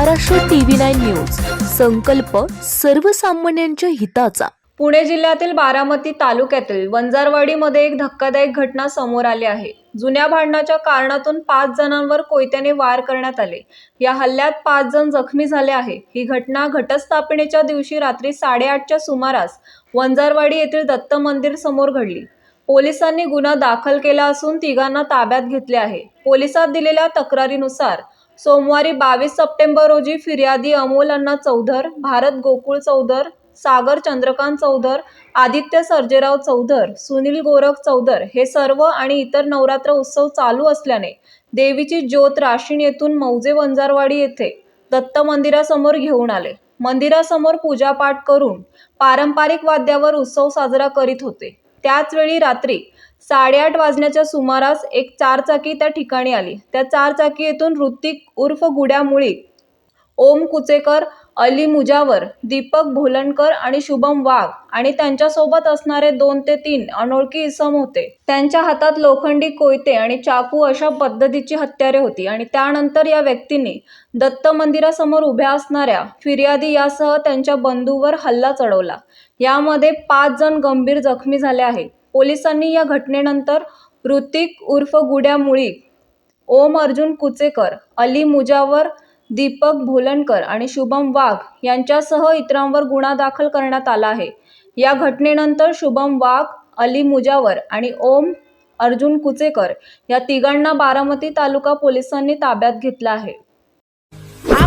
Maharashtra TV nine news. संकल्प सर्वसामान्यांच्या हिताचा. पुणे जिल्ह्यातील बारामती तालुक्यातील वंजारवाडीमध्ये एक धक्कादायक घटना समोर आली आहे. जुन्या भांडणाच्या कारणातून पाच जणांवर कोयत्याने वार करण्यात आले. या हल्ल्यात पाच जण जखमी झाले आहे. ही घटना घटस्थापनेच्या दिवशी रात्री साडेआठच्या सुमारास वंजारवाडी येथील दत्त मंदिर समोर घडली. पोलिसांनी गुन्हा दाखल केला असून तिघांना ताब्यात घेतले आहे. पोलिसात दिलेल्या तक्रारीनुसार सोमवारी बावीस सप्टेंबर रोजी फिर्यादी अमोल अण्णा चौधर भारत गोकुळ चौधर सागर चंद्रकांत चौधर आदित्य सर्जेराव चौधर सुनील गोरख चौधर हे सर्व आणि इतर नवरात्र उत्सव चालू असल्याने देवीची ज्योत राशीन येथून मौजे वंजारवाडी येथे दत्त मंदिरासमोर घेऊन आले. मंदिरासमोर पूजापाठ करून पारंपरिक वाद्यावर उत्सव साजरा करीत होते. त्याचवेळी रात्री साडेआठ वाजण्याच्या सुमारास एक चारचाकी त्या ठिकाणी आली. त्या चारचाकी येथून ऋतिक उर्फ गुड्या मुळीक ओम कुचेकर अली मुजावर दीपक भोलणकर आणि शुभम वाघ आणि त्यांच्यासोबत असणारे दोन ते तीन अनोळखी इसम होते. त्यांच्या हातात लोखंडी कोयते आणि चाकू अशा पद्धतीची हत्यारे होती आणि त्यानंतर या व्यक्तींनी दत्त मंदिरासमोर उभ्या असणाऱ्या फिर्यादी यासह त्यांच्या बंधूवर हल्ला चढवला. यामध्ये पाच जण गंभीर जखमी झाले आहेत. पोलिसांनी या घटनेनंतर ऋतिक उर्फ गुड्या मुळीक ओम अर्जुन कुचेकर अली मुजावर दीपक भोलणकर आणि शुभम वाघ यांच्यासह इतरांवर गुन्हा दाखल करण्यात आला आहे. या घटनेनंतर शुभम वाघ अली मुजावर आणि ओम अर्जुन कुचेकर या तिघांना बारामती तालुका पोलिसांनी ताब्यात घेतला आहे.